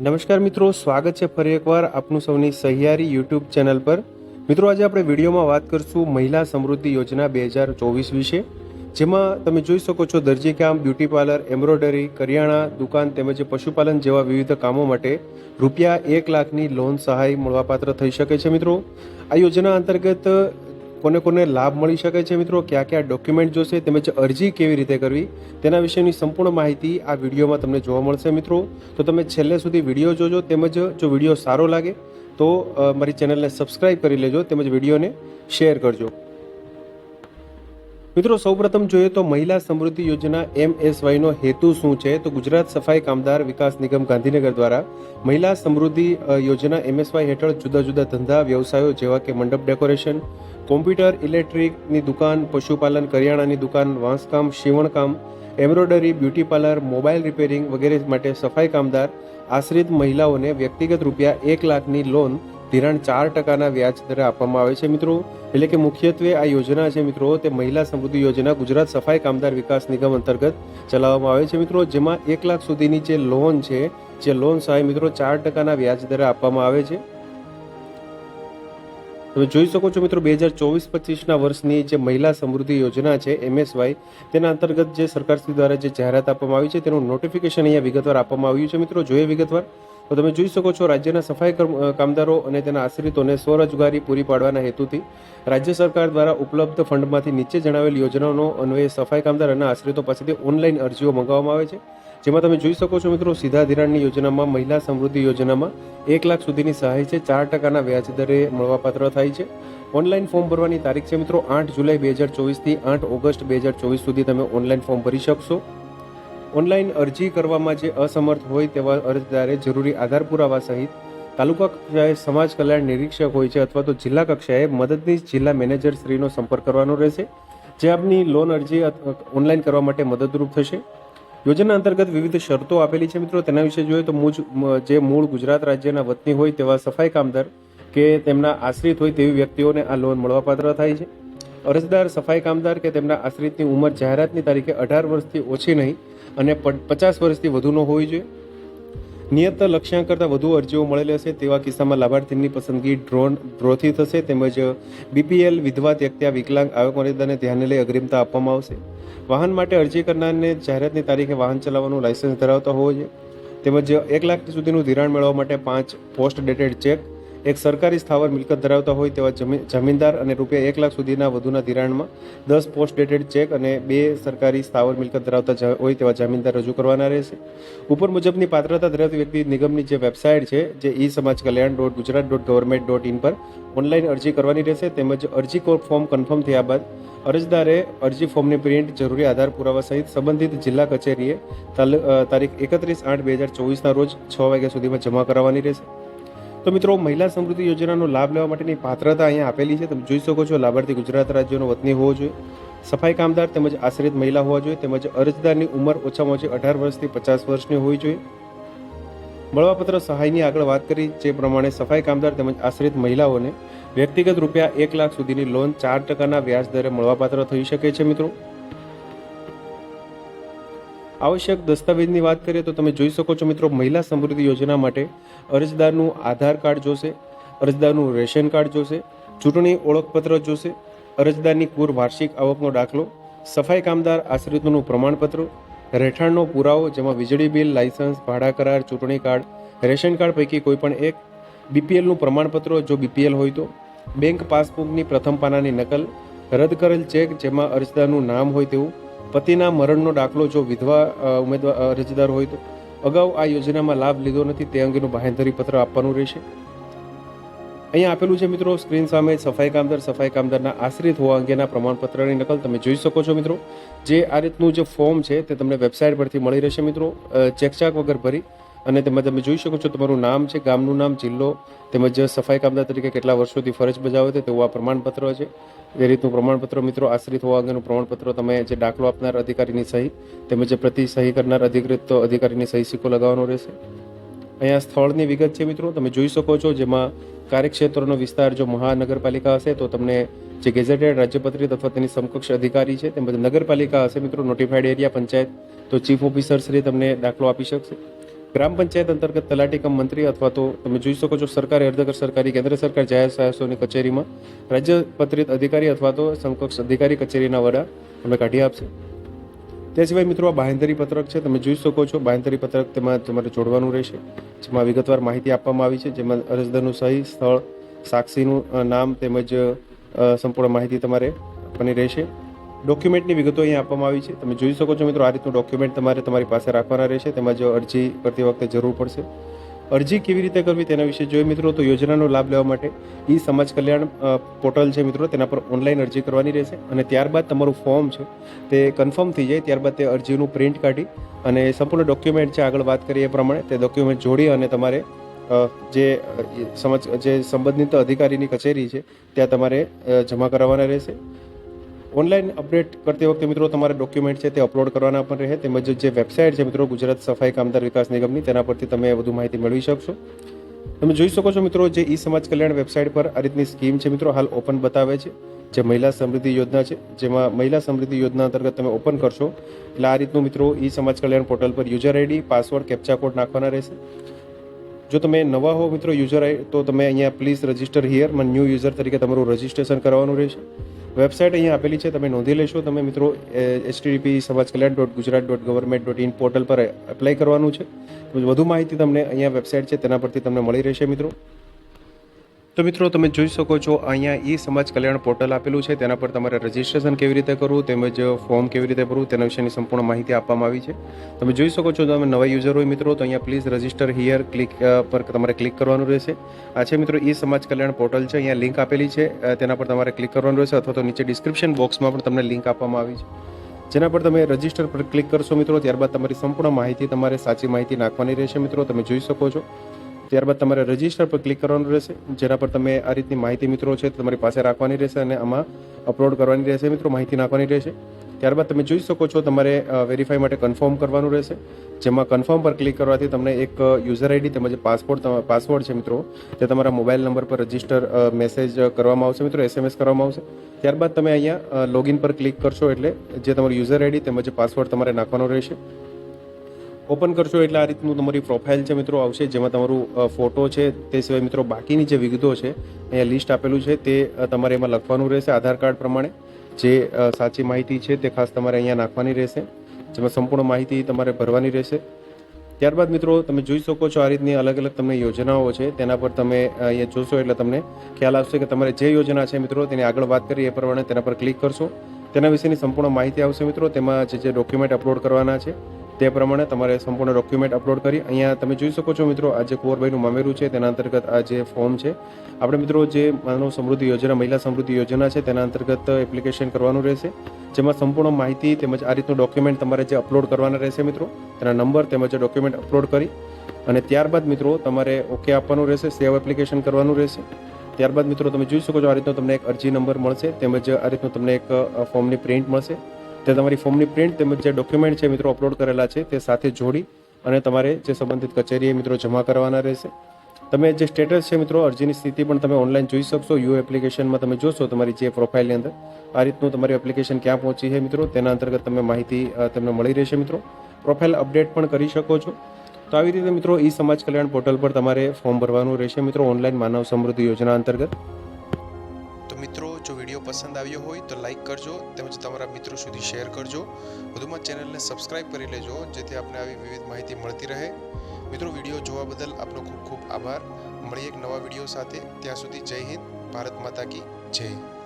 નમસ્કાર મિત્રો, સ્વાગત છે ફરી એકવાર આપનું સૌની સહિયારી યુટ્યુબ ચેનલ પર. મિત્રો, આજે આપણે વિડીયોમાં વાત કરશું મહિલા સમૃદ્ધિ યોજના બે હજાર ચોવીસ વિશે, જેમાં તમે જોઈ શકો છો દરજી કામ બ્યુટી પાર્લર, એમ્બ્રોઇડરી, કરિયાણા, દુકાન તેમજ પશુપાલન જેવા વિવિધ કામો માટે રૂપિયા એક લાખની લોન સહાય મળવાપાત્ર થઈ શકે છે મિત્રો. આ યોજના અંતર્ગત કોને કોને લાભ મળી શકે છે મિત્રો? કયા કયા ડોક્યુમેન્ટ જોશે? તેમજ અરજી કેવી રીતે કરવી? તેના વિશેની સંપૂર્ણ માહિતી આ વિડીયોમાં તમને જોવા મળશે મિત્રો. તો તમે છેલ્લે સુધી વીડિયો જોજો, તેમજ જો વીડિયો સારો લાગે, તો મારી ચેનલને સબસ્ક્રાઇબ કરી લેજો, તેમજ વિડીયોને શેર કરજો. મિત્રો, સૌપ્રથમ જોઈએ તો મહિલા સમૃદ્ધિ યોજના એમએસવાયનો હેતુ શું છે? તો ગુજરાત સફાઈ કામદાર વિકાસ નિગમ ગાંધીનગર દ્વારા મહિલા સમૃદ્ધિ યોજના એમએસવાય હેઠળ જુદા જુદા ધંધા, વ્યવસાયો જેવા કે મંડપ ડેકોરેશન કોમ્પ્યુટર ઇલેક્ટ્રિકની દુકાન, પશુપાલન, કરિયાણાની દુકાન, વાંસકામ સીવણકામ embroidery, beauty parlour mobile repairing વગેરે માટે સફાઈ કામદાર, આશ્રિત મહિલાઓને વ્યક્તિગત રૂપિયા એક લાખની લોન ધિરાણ ચાર ટકાના વ્યાજ દરે આપવામાં આવે છે, મિત્રો. એટલે કે મુખ્યત્વે આ યોજના છે, મિત્રો, તે મહિલા સમૃદ્ધિ યોજના ગુજરાત સફાઈ કામદાર વિકાસ નિગમ અંતર્ગત ચલાવવામાં આવે છે, મિત્રો. જેમાં એક લાખ સુધીની જે લોન છે, જે લોન સહાય, મિત્રો, ચાર ટકાના વ્યાજ દરે આપવામાં આવે છે. તમે જોઈ શકો છો મિત્રો, બે હજાર ચોવીસ પચીસના વર્ષની જે મહિલા સમૃદ્ધિ યોજના છે એમએસવાય તેના અંતર્ગત જે સરકારશ્રી દ્વારા જે જાહેરાત આપવામાં આવી છે, તેનું નોટિફિકેશન અહીંયા વિગતવાર આપવામાં આવ્યું છે મિત્રો. જોઈએ વિગતવાર, તો તમે જોઈ શકો છો રાજ્યના સફાઈ કામદારો અને તેના આશ્રિતોને સ્વરોજગારી પૂરી પાડવાના હેતુથી રાજ્ય સરકાર દ્વારા ઉપલબ્ધ ફંડમાંથી નીચે જણાવેલ યોજનાઓનો અન્વયે સફાઈ કામદાર અને આશ્રિતો પાસેથી ઓનલાઈન અરજીઓ મંગાવવામાં આવે છે. જેમાં તમે જોઈ શકો છો મિત્રો, સીધા ધિરાણની યોજનામાં, મહિલા સમૃદ્ધિ યોજનામાં એક લાખ સુધીની સહાય છે. ચાર ટકાના વ્યાજ દરે મળવાપાત્ર થાય છે. ઓનલાઈન ફોર્મ ભરવાની તારીખ છે મિત્રો, આઠ જુલાઈ બે હજાર ચોવીસથી આઠ ઓગસ્ટ બે હજાર ચોવીસ સુધી તમે ઓનલાઈન ફોર્મ ભરી શકશો. ઓનલાઈન અરજી કરવામાં જે અસમર્થ હોય તેવા અરજદારે જરૂરી આધાર પુરાવા સહિત તાલુકા કક્ષાએ સમાજ કલ્યાણ નિરીક્ષક હોય છે અથવા તો જિલ્લા કક્ષાએ મદદનીશ જિલ્લા મેનેજર શ્રીનો સંપર્ક કરવાનો રહેશે. જે આપની લોન અરજી ઓનલાઈન કરવા માટે મદદરૂપ થશે. યોજના અંતર્ગત વિવિધ શરતો આપેલી છે મિત્રો. તેના વિશે જોઈએ તો મુજ જે મૂળ ગુજરાત રાજ્યના વતની હોય તેવા સફાઈ કામદાર કે તેમના આશ્રિત હોય તેવી વ્યક્તિઓને આ લોન મળવાપાત્ર થાય છે. અરજદાર, સફાઈ કામદાર કે તેમના આશ્રિતની ઉંમર જાહેરાતની તારીખે અઢાર વર્ષથી ઓછી નહીં અને પચાસ વર્ષથી વધુનો હોવી જોઈએ. નિયત લક્ષ્યાંક કરતાં વધુ અરજીઓ મળેલી હશે તેવા કિસ્સામાં લાભાર્થીની પસંદગી ડ્રોન ડ્રોથી થશે તેમજ બીપીએલ વિધવા ત્યક્ત્યા વિકલાંગ આવક મર્યાદાને ધ્યાને લઈ અગ્રિમતા આપવામાં આવશે. વાહન માટે અરજી કરનારને જાહેરાતની તારીખે વાહન ચલાવવાનું લાયસન્સ ધરાવતા હોવો જોઈએ. તેમજ એક લાખ સુધીનું ધિરાણ મેળવવા માટે પાંચ પોસ્ટ ડેટેડ ચેક એક સરકારી સ્થાવર મિલકત ધરાવતા હોય તેવા જમી- જમીનદાર અને રૂપિયા એક લાખ સુધીના વધુના ધિરાણમાં દસ પોસ્ટ ડેટેડ ચેક અને બે સરકારી સ્થાવર મિલકત ધરાવતા હોય તેવા જમીનદાર રજૂ કરવાના રહેશે. ઉપર મુજબની પાત્રતા ધરાવતી વ્યક્તિ નિગમની જે વેબસાઇટ છે, જે e Samaj Kalyan dot Gujarat dot government dot in પર ઓનલાઈન અરજી કરવાની રહેશે, તેમજ અરજી ફોર્મ કન્ફર્મ થયા બાદ અરજદારે અરજી ફોર્મની પ્રિન્ટ, જરૂરી આધાર પુરાવા સહિત સંબંધિત જિલ્લા કચેરીએ તારીખ એકત્રીસ આઠ બે હજાર ચોવીસના રોજ છ વાગ્યા સુધીમાં જમા કરાવવાની રહેશે. તો મિત્રો, મહિલા સમૃદ્ધિ યોજનાનો લાભ લેવા માટેની પાત્રતા અહીંયા આપેલી છે. તમે જોઈ શકો છો, લાભાર્થી ગુજરાત રાજ્યનો વતની હોવો જોઈએ. સફાઈ કામદાર તેમજ આશ્રિત મહિલા હોવા જોઈએ. તેમજ અરજદારની ઉંમર ઓછામાં ઓછી અઢાર વર્ષથી પચાસ વર્ષની હોવી જોઈએ. મળવાપત્ર સહાયની આગળ વાત કરી જે પ્રમાણે સફાઈ કામદાર તેમજ આશ્રિત મહિલાઓને વ્યક્તિગત રૂપિયા એક લાખ સુધીની લોન ચાર ટકાના વ્યાજ દરે મળવાપાત્ર થઈ શકે છે મિત્રો. આવશ્યક દસ્તાવેજની વાત કરીએ તો તમે જોઈ શકો છો મિત્રો, મહિલા સમૃદ્ધિ યોજના માટે અરજદારનું આધાર કાર્ડ જોશે, અરજદારનું રેશન કાર્ડ જોશે, ચૂંટણી ઓળખપત્ર જોશે, અરજદારની કુલ વાર્ષિક આવકનો દાખલો, સફાઈ કામદાર આશ્રિતનું પ્રમાણપત્ર, રહેઠાણનો પુરાવો જેમાં વીજળી બિલ, લાયસન્સ, ભાડા કરાર, ચૂંટણી કાર્ડ, રેશન કાર્ડ પૈકી કોઈ પણ એક, બીપીએલનું પ્રમાણપત્ર જો બીપીએલ હોય તો, બેંક પાસબુકની પ્રથમ પાનાની નકલ, રદ કરેલ ચેક જેમાં અરજદારનું નામ હોય તેવું પતિના મરણનો દાખલો જો વિધવા ઉમેદવાર અરજદાર હોય તો અગાઉ આ યોજનામાં લાભ લીધો નથી, તે અંગેનું બાહેંધરી પત્ર આપવાનું રહેશે. અહીંયા આપેલું છે મિત્રો, સ્ક્રીન સામે સફાઈ કામદાર, સફાઈ કામદારના આશ્રિત હોવા અંગેના પ્રમાણપત્રની નકલ તમે જોઈ શકો છો મિત્રો. જે આ રીતનું જે ફોર્મ છે તે તમને વેબસાઇટ પરથી મળી રહેશે મિત્રો. ચેકચાક વગર ભરી અને તેમાં તમે જોઈ શકો છો તમારું નામ છે, ગામનું નામ, જિલ્લો, તેમજ સફાઈ કામદાર તરીકે કેટલા વર્ષોથી ફરજ બજાવે છે, તેવું આ પ્રમાણપત્ર છે. એ રીતનું પ્રમાણપત્ર મિત્રો આશ્રિત હોવા અંગેનું પ્રમાણપત્ર તમે જે દાખલો આપનાર અધિકારીની સહી, તેમજ પ્રતિ સહી કરનાર અધિકૃત અધિકારીની સહી સિક્કો લગાવવાનો રહેશે. અહીંયા સ્થળની વિગત છે મિત્રો, તમે જોઈ શકો છો જેમાં કાર્યક્ષેત્રનો વિસ્તાર જો મહાનગરપાલિકા હશે તો તમને જે ગેઝેટેડ રાજ્યપત્રી અથવા તેની સમકક્ષ અધિકારી છે, તેમજ નગરપાલિકા હશે મિત્રો નોટિફાઈડ એરિયા પંચાયત, તો ચીફ ઓફિસર શ્રી તમને દાખલો આપી શકશે. ગ્રામ પંચાયત અંતર્ગત તલાટી કમ મંત્રી અથવા તો તમે જોઈ શકો છો સરકારી અર્ધકર સરકારી, કેન્દ્ર સરકાર, જાહેર સાહસોની કચેરીમાં રાજ્ય પત્રિત અધિકારી અથવા તો સમકક્ષ અધિકારી કચેરીના વડા તમે કાઢી આપશે. તે સિવાય મિત્રો આ બાહેંધરી પત્રક છે, તમે જોઈ શકો છો. બાહેંધરી પત્રક તેમાં તમારે જોડવાનું રહેશે. જેમાં વિગતવાર માહિતી આપવામાં આવી છે. જેમાં અરજદારનું સહી, સ્થળ, સાક્ષીનું નામ તેમજ સંપૂર્ણ માહિતી તમારે આપવાની રહેશે. ડોક્યુમેન્ટની વિગતો અહીંયા આપવામાં આવી છે. તમે જોઈ શકો છો મિત્રો, આ રીતનું ડોક્યુમેન્ટ તમારે તમારી પાસે રાખવાના રહેશે. તેમજ અરજી કરતી વખતે જરૂર પડશે. અરજી કેવી રીતે કરવી તેના વિશે જોઈએ મિત્રો, તો યોજનાનો લાભ લેવા માટે ઈ સમાજ કલ્યાણ પોર્ટલ છે મિત્રો, તેના પર ઓનલાઈન અરજી કરવાની રહેશે. અને ત્યારબાદ તમારું ફોર્મ છે, તે કન્ફર્મ થઈ જાય, ત્યારબાદ તે અરજીનું પ્રિન્ટ કાઢી અને સંપૂર્ણ ડોક્યુમેન્ટ છે, આગળ વાત કરીએ એ પ્રમાણે, તે ડોક્યુમેન્ટ જોડી અને તમારે જે સમજ, જે સંબંધિત અધિકારીની કચેરી છે, ત્યાં તમારે જમા કરાવવાના રહેશે. ઓનલાઈન અપડેટ કરતી વખતે મિત્રો તમારે ડોક્યુમેન્ટ છે તે અપલોડ કરવાના પણ રહે, તેમજ જે વેબસાઇટ છે મિત્રો ગુજરાત સફાઈ કામદાર વિકાસ નિગમની, તેના પરથી તમે વધુ માહિતી મેળવી શકશો. તમે જોઈ શકો છો મિત્રો જે ઈ સમાજ કલ્યાણ વેબસાઇટ પર આ રીતની સ્કીમ છે મિત્રો, હાલ ઓપન બતાવે છે, જે મહિલા સમૃદ્ધિ યોજના છે, જેમાં મહિલા સમૃદ્ધિ યોજના અંતર્ગત તમે ઓપન કરશો, એટલે આ રીતનું મિત્રો ઈ સમાજ કલ્યાણ પોર્ટલ પર user ID password captcha code નાખવાના રહેશે. જો તમે નવા હો મિત્રો યુઝર આઈ, તો તમે અહીંયા પ્લીઝ રજિસ્ટર હિયરમાં ન્યૂ યુઝર તરીકે તમારું રજિસ્ટ્રેશન કરવાનું રહેશે. વેબસાઇટ અહીંયા આપેલી છે, તમે નોંધી લેશો. તમે મિત્રો HTDP Samaj Kalyan dot Gujarat dot government dot in portal પર એપ્લાય કરવાનું છે. વધુ માહિતી તમને અહીંયા વેબસાઇટ છે, તેના પરથી તમને મળી રહેશે, મિત્રો. તો મિત્રો, તમે જોઈ શકો છો, અહીંયા ઈ સમાજ કલ્યાણ પોર્ટલ આપેલું છે. તેના પર તમારે રજિસ્ટ્રેશન કેવી રીતે કરવું, તેમજ ફોર્મ કેવી રીતે ભરવું, તેના વિશેની સંપૂર્ણ માહિતી આપવામાં આવી છે. તમે જોઈ શકો છો તમે નવા યુઝર હોય મિત્રો, તો અહીંયા પ્લીઝ રજિસ્ટર હિયર ક્લિક પર તમારે ક્લિક કરવાનું રહેશે. આ છે મિત્રો, ઈ સમાજ કલ્યાણ પોર્ટલ છે. અહીંયા લિંક આપેલી છે. તેના પર તમારે ક્લિક કરવાનું રહેશે, અથવા તો નીચે ડિસ્ક્રિપ્શન બોક્સમાં પણ તમને લિંક આપવામાં આવી છે. જેના પર તમે રજિસ્ટર પર ક્લિક કરશો મિત્રો, ત્યારબાદ તમારી સંપૂર્ણ માહિતી, તમારે સાચી માહિતી નાખવાની રહેશે મિત્રો. તમે જોઈ શકો છો. ત્યારબાદ તમારે રજિસ્ટર પર ક્લિક કરવાનું રહેશે. જેના પર તમે આ રીતની માહિતી મિત્રો છે તમારી પાસે રાખવાની રહેશે અને આમાં અપલોડ કરવાની રહેશે મિત્રો, માહિતી નાખવાની રહેશે. ત્યારબાદ તમે જોઈ શકો છો તમારે વેરીફાઈ માટે કન્ફર્મ કરવાનું રહેશે. જેમાં કન્ફર્મ પર ક્લિક કરવાથી તમને એક યુઝર આઈડી તેમજ પાસપોર્ટ પાસવર્ડ છે મિત્રો, તે તમારા મોબાઈલ નંબર પર રજિસ્ટર મેસેજ કરવામાં આવશે મિત્રો એસએમએસ કરવામાં આવશે. ત્યારબાદ તમે અહીંયા લોગિન પર ક્લિક કરશો એટલે જે તમારું યુઝર આઈડી તેમજ પાસવર્ડ તમારે નાખવાનો રહેશે. ઓપન કરશો એટલે આ રીતનું તમારી પ્રોફાઇલ છે મિત્રો આવશે, જેમાં તમારું ફોટો છે, તે સિવાય મિત્રો બાકીની જે વિગતો છે, અહીંયા લિસ્ટ આપેલું છે, તે તમારે એમાં લખવાનું રહેશે આધાર કાર્ડ પ્રમાણે. જે સાચી માહિતી છે તે ખાસ તમારે અહીંયા નાખવાની રહેશે, જેમાં સંપૂર્ણ માહિતી તમારે ભરવાની રહેશે. ત્યારબાદ મિત્રો તમે જોઈ શકો છો આ રીતની અલગ અલગ તમને યોજનાઓ છે, તેના પર તમે અહીંયા જોશો એટલે તમને ખ્યાલ આવશે કે તમારે જે યોજના છે મિત્રો તેની આગળ વાત કરી, એ પ્રમાણે તેના પર ક્લિક કરશો. તેના વિશેની સંપૂર્ણ માહિતી આવશે મિત્રો. તેમાં જે જે ડોક્યુમેન્ટ અપલોડ કરવાના છે, તે પ્રમાણે તમારે સંપૂર્ણ ડોક્યુમેન્ટ અપલોડ કરી અહીંયા તમે જોઈ શકો છો મિત્રો, આ જે કુંવરભાઈનું મામેરું છે, તેના અંતર્ગત આ જે ફોર્મ છે. આપણે મિત્રો જે માનવ સમૃદ્ધિ યોજના, મહિલા સમૃદ્ધિ યોજના છે, તેના અંતર્ગત એપ્લિકેશન કરવાનું રહેશે. જેમાં સંપૂર્ણ માહિતી તેમજ આ રીતનું ડોક્યુમેન્ટ તમારે જે અપલોડ કરવાના રહેશે મિત્રો, તેના નંબર તેમજ ડોક્યુમેન્ટ અપલોડ કરી અને ત્યારબાદ મિત્રો તમારે ઓકે આપવાનું રહેશે સેવ એપ્લિકેશન કરવાનું રહેશે. ત્યારબાદ મિત્રો તમે જોઈ શકો છો આ રીતનો તમને એક અરજી નંબર મળશે તેમજ આ રીતનું તમને એક ફોર્મની પ્રિન્ટ મળશે. તે તમારી ફોર્મની પ્રિન્ટ તેમજ જે ડોક્યુમેન્ટ છે મિત્રો અપલોડ કરેલા છે તે સાથે જોડી અને તમારે જે સંબંધિત કચેરીએ મિત્રો જમા કરવાના રહેશે. તમે જે સ્ટેટસ છે મિત્રો અરજીની સ્થિતિ પણ તમે ઓનલાઈન જોઈ શકશો. યુ એપ્લિકેશનમાં તમે જોશો તમારી જે પ્રોફાઇલની અંદર. આ રીતનું તમારી એપ્લિકેશન ક્યાં પહોંચી છે મિત્રો તેના અંતર્ગત તમે માહિતી તમને મળી રહેશે મિત્રો. પ્રોફાઇલ અપડેટ પણ કરી શકો છો. તો આવી રીતે મિત્રો ઈ સમાજ કલ્યાણ પોર્ટલ પર તમારે ફોર્મ ભરવાનું રહેશે. મિત્રો, ઓનલાઈન માનવ સમૃદ્ધિ યોજના અંતર્ગત. તો મિત્રો, જો વીડિયો પસંદ આવ્યો હોય તો લાઈક કરજો તેમજ તમારા મિત્રો સુધી શેર કરજો. વધુમાં ચેનલને સબસ્ક્રાઇબ કરી લેજો, જેથી આપને આવી વિવિધ માહિતી મળતી રહે. મિત્રો, વીડિયો જોવા બદલ આપનો ખૂબ ખૂબ આભાર. મળીએ એક નવા વીડિયો સાથે. ત્યાં સુધી જય હિન્દ, ભારત માતા કી જય.